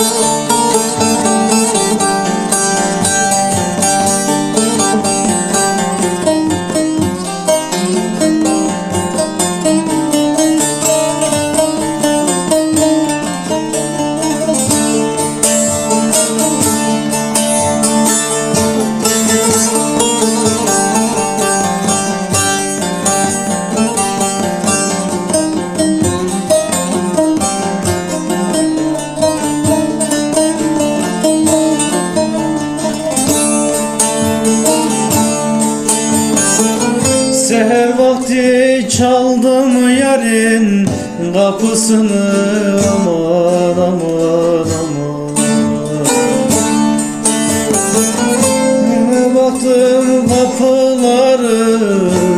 amor. Seher vakti çaldım yarın kapısını aman aman aman. Baktım kapıları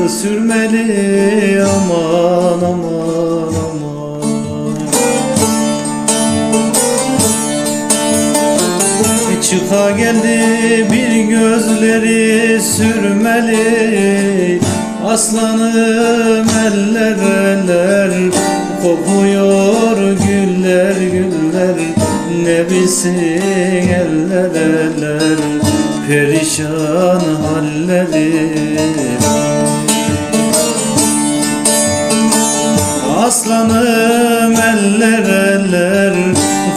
sürmeli aman aman aman. Çıka geldi bir gözleri sürmeli Aslanım eller eller Kopuyor güller güller. Ne bilsin eller eller Perişan halleri. Aslanım eller eller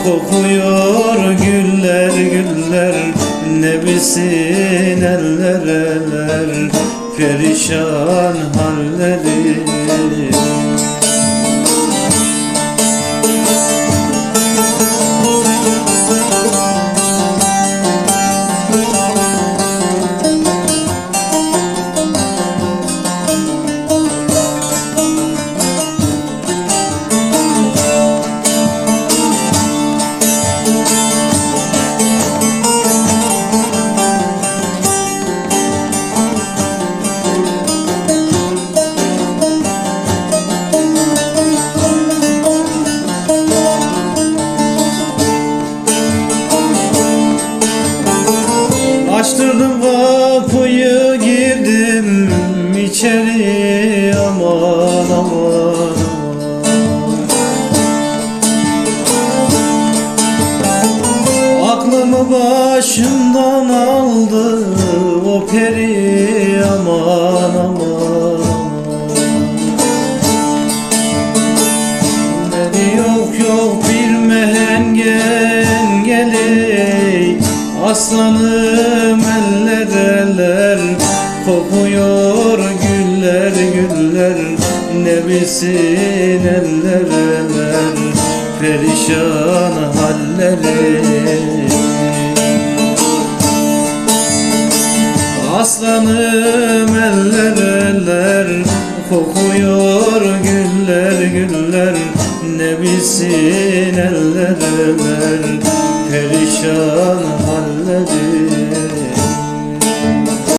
Kokuyor güller güller. Ne bilsin eller eller Perişan halleri Açtırdım kapıyı girdim içeri. Aman aman Aklımı başımdan aldı o peri. Aman aman Beni yok yok bir mehengen geley Aslanım Kokuyor güller güller Ne bilsin eller eller Perişan halleri. Aslanım eller eller Kokuyor güller güller Ne bilsin eller eller Perişan halleri